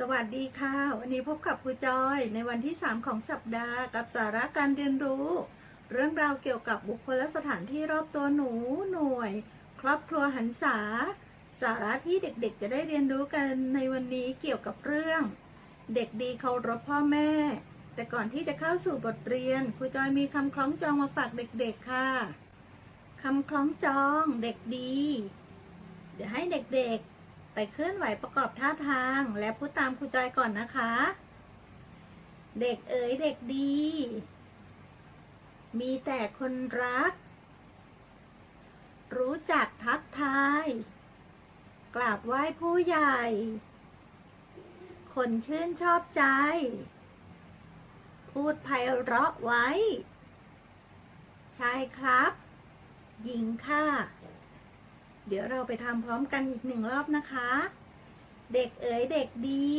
สวัสดีค่ะ วันนี้พบกับครูจอยในวันที่ 3 ของสัปดาห์ กับสาระการเรียนรู้ เรื่องราวเกี่ยวกับบุคคลและสถานที่รอบตัวหนูหน่วย ครอบครัวหันษา สาระที่เด็กๆ จะได้เรียนรู้กันในวันนี้เกี่ยวกับเรื่อง เด็กดีเคารพพ่อแม่ แต่ก่อนที่จะเข้าสู่บทเรียนครูจอยมีคำคล้องจองมาฝากเด็กๆค่ะคำคล้องจองเด็กดี เดี๋ยวให้เด็กๆ ไปเคลื่อนไหวประกอบท่าทาง และพูดตามครูจอยก่อนนะคะ เด็กเอ๋ยเด็กดี มีแต่คนรัก รู้จักทักทาย กราบไหว้ผู้ใหญ่ คนชื่นชอบใจ พูดไพเราะไว้ ใช่ครับ หญิงค่ะ เดี๋ยวเราไปทำพร้อมกันอีกหนึ่งรอบนะคะ เด็กเอ๋ยเด็กดี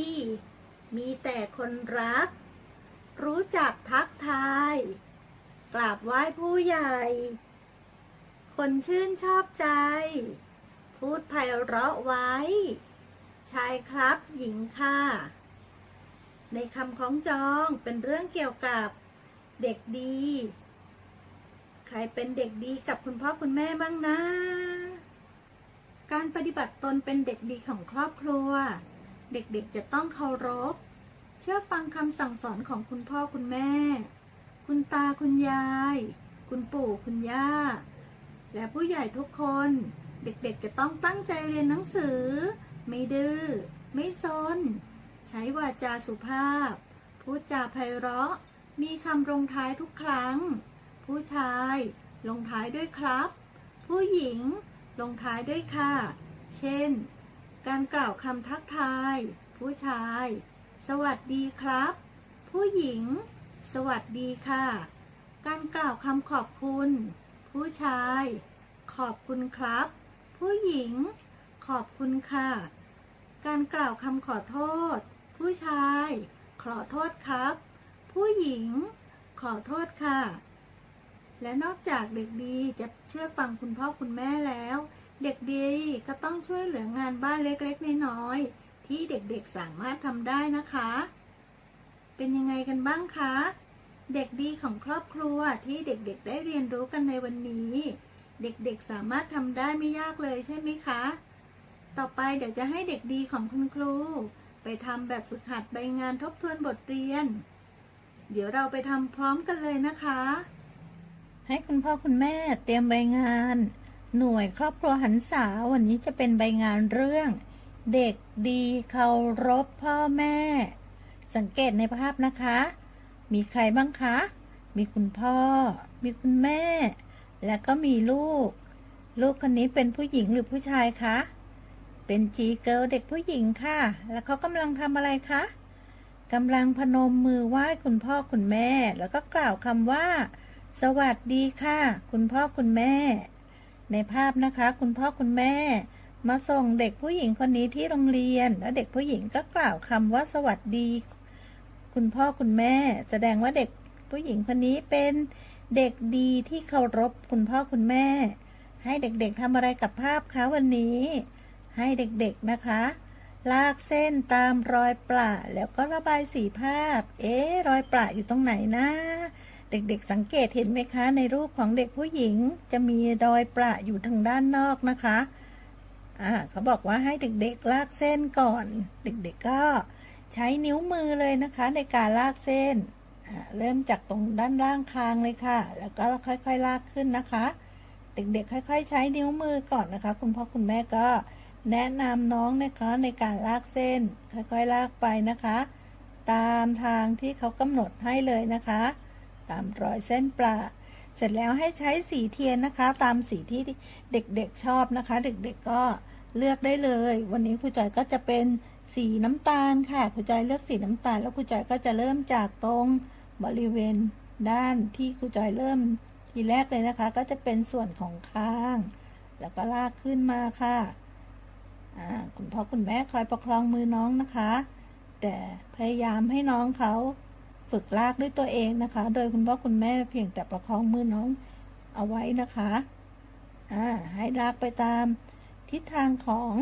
มีแต่คนรัก รู้จักทักทาย กราบไหว้ผู้ใหญ่ คนชื่นชอบใจ พูดไพเราะไว้ ชายครับหญิงค่ะ ในคำของจองเป็นเรื่องเกี่ยวกับเด็กดี ใครเป็นเด็กดีกับคุณพ่อคุณแม่บ้างนะ การปฏิบัติตนเป็นเด็กดีของครอบครัว เด็กๆจะต้องเคารพ เชื่อฟังคำสั่งสอนของคุณพ่อคุณแม่ คุณตาคุณยาย คุณปู่คุณย่า และผู้ใหญ่ทุกคน เด็กๆจะต้องตั้งใจเรียนหนังสือ ไม่ดื้อ ไม่ซน ใช้วาจาสุภาพ พูดจาไพเราะ มีคำลงท้ายทุกครั้ง ผู้ชายลงท้ายด้วยครับ ผู้หญิง ลงท้ายด้วยค่ะ เช่น การกล่าวคำทักทาย ผู้ชาย สวัสดีครับ ผู้หญิง สวัสดีค่ะ การกล่าวคำขอบคุณ ผู้ชาย ขอบคุณครับ ผู้หญิง ขอบคุณค่ะ การกล่าวคำขอโทษ ผู้ชาย ขอโทษครับ ผู้หญิง ขอโทษค่ะ และนอกจากเด็กดีจะเชื่อฟังคุณพ่อคุณแม่แล้ว เด็กดีก็ต้องช่วยเหลืองานบ้านเล็กๆน้อยๆที่เด็กๆสามารถทำได้นะคะ เป็นยังไงกันบ้างคะ เด็กดีของครอบครัวที่เด็กๆได้เรียนรู้กันในวันนี้ เด็กๆสามารถทำได้ไม่ยากเลยใช่ไหมคะ ต่อไปเดี๋ยวจะให้เด็กดีของคุณครู ไปทำแบบฝึกหัดใบงานทบทวนบทเรียน เดี๋ยวเราไปทำพร้อมกันเลยนะคะ ให้คุณพ่อคุณแม่เตรียมใบงาน หน่วยครอบครัวหันษาวันนี้จะเป็นใบงานเรื่อง เด็กดีเคารพพ่อแม่ สังเกตในภาพนะคะ มีใครบ้างคะ มีคุณพ่อ มีคุณแม่ และก็มีลูก ลูกคนนี้เป็นผู้หญิงหรือผู้ชายคะ เป็นจีเกิลเด็กผู้หญิงค่ะ แล้วเขากำลังทำอะไรคะกำลังพนมมือไหว้คุณพ่อคุณแม่ แล้วก็กล่าวคำว่า สวัสดีค่ะ คุณพ่อคุณแม่ ในภาพนะคะ คุณพ่อคุณแม่ มาส่งเด็กผู้หญิงคนนี้ที่โรงเรียน แล้วเด็กผู้หญิงก็กล่าวคำว่าสวัสดี คุณพ่อคุณแม่ แสดงว่าเด็กผู้หญิงคนนี้เป็นเด็กดีที่เคารพคุณพ่อคุณแม่ ให้เด็กๆทำอะไรกับภาพคะวันนี้ ให้เด็กๆนะคะ ลากเส้นตามรอยประแล้วก็ระบายสีภาพ เอ๊ะรอยประอยู่ตรงไหนนะ เด็กๆสังเกตเห็นไหมคะ ในรูปของเด็กผู้หญิงจะมีรอยประอยู่ทางด้านนอกนะคะอ่าเขาบอกว่าให้เด็กๆลากเส้นก่อน เด็กๆก็ใช้นิ้วมือเลยนะคะ ในการลากเส้นเริ่มจากตรงด้านล่างคางเลยค่ะ แล้วก็ค่อยๆลากขึ้นนะคะ เด็กๆ ค่อย ๆ ใช้นิ้วมือก่อนนะคะ คุณพ่อคุณแม่ก็แนะนำน้องนะคะในการลากเส้น ค่อยๆ ลากไปนะคะ ตามทางที่เขากำหนดให้เลยนะคะ ตามรอยเส้นปลาเสร็จแล้วให้ใช้สีเทียนนะคะ ตามสีที่เด็กๆชอบนะคะ เด็กๆก็เลือกได้เลย วันนี้ครูจอยก็จะเป็นสีน้ำตาลค่ะครูจอยเลือกสีน้ำตาล แล้วครูจอยก็จะเริ่มจากตรงบริเวณด้านที่ครูจอยเริ่มทีแรกเลยนะคะ ก็จะเป็นส่วนของข้าง แล้วก็ลากขึ้นมาค่ะคุณพ่อคุณแม่คอยประคองมือน้องนะคะ แต่พยายามให้น้องเขา ฝึกลากด้วยตัวเองนะคะ โดยคุณพ่อคุณแม่เพียงแต่ประคองมือน้องเอาไว้นะคะอ่าให้ลากไปตามทิศทางของ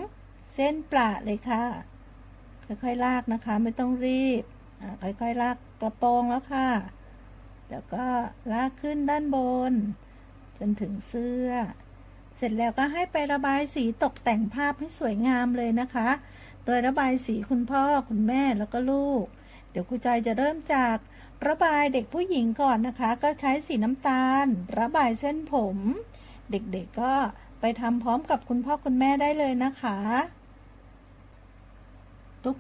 เส้นปลาเลยค่ะ ค่อยๆลากนะคะ ไม่ต้องรีบค่อยๆลากกระโปรงแล้วค่ะ แล้วก็ลากขึ้นด้านบน จนถึงเสื้อ เสร็จแล้วก็ให้ไประบายสีตกแต่งภาพให้สวยงามเลยนะคะ โดยระบายสีคุณพ่อคุณแม่แล้วก็ลูก เดี๋ยวครูจอยจะเริ่มจากระบายเด็กผู้หญิงก่อนนะคะ ก็ใช้สีน้ำตาล ระบายเส้นผม เด็กๆก็ไปทำพร้อมกับคุณพ่อคุณแม่ได้เลยนะคะ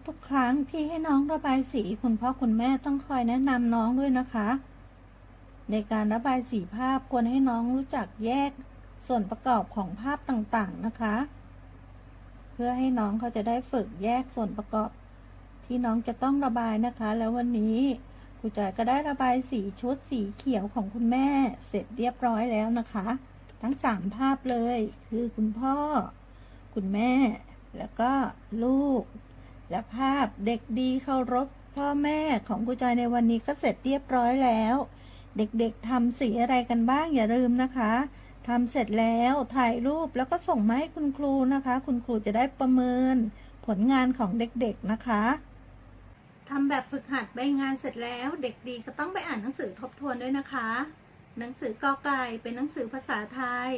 ทุกๆครั้งที่ให้น้องระบายสี คุณพ่อคุณแม่ต้องคอยแนะนำน้องด้วยนะคะ ในการระบายสีภาพควรให้น้องรู้จักแยกส่วนประกอบของภาพต่างๆนะคะ เพื่อให้น้องเขาจะได้ฝึกแยกส่วนประกอบ ที่น้องจะต้องระบายนะคะ แล้ววันนี้ครูจอยก็ได้ระบายสีชุดสีเขียวของคุณแม่ เสร็จเรียบร้อยแล้วนะคะ ทั้งสามภาพเลย คือคุณพ่อ คุณแม่ แล้วก็ลูก และภาพเด็กดีเคารพพ่อแม่ของครูจอยในวันนี้ก็เสร็จเรียบร้อยแล้ว เด็กๆทำสีอะไรกันบ้างอย่าลืมนะคะทำเสร็จแล้วถ่ายรูปแล้วก็ส่งมาให้คุณครูนะคะ คุณครูจะได้ประเมินผลงานของเด็กๆนะคะ ทำแบบฝึกหัดใบงานเสร็จแล้วเด็กดีก็ต้องไปอ่านหนังสือทบทวนด้วยนะคะ หนังสือกอไก่เป็นหนังสือภาษาไทย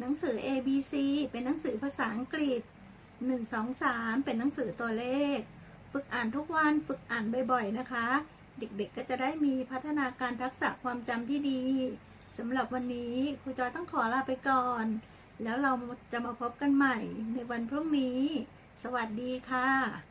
หนังสือ A B C เป็นหนังสือภาษาอังกฤษหนึ่งสองสามเป็นหนังสือตัวเลข ฝึกอ่านทุกวันฝึกอ่านบ่อยๆนะคะ เด็กๆก็จะได้มีพัฒนาการทักษะความจำที่ดีสำหรับวันนี้ครูจอยต้องขอลาไปก่อน แล้วเราจะมาพบกันใหม่ในวันพรุ่งนี้ สวัสดีค่ะ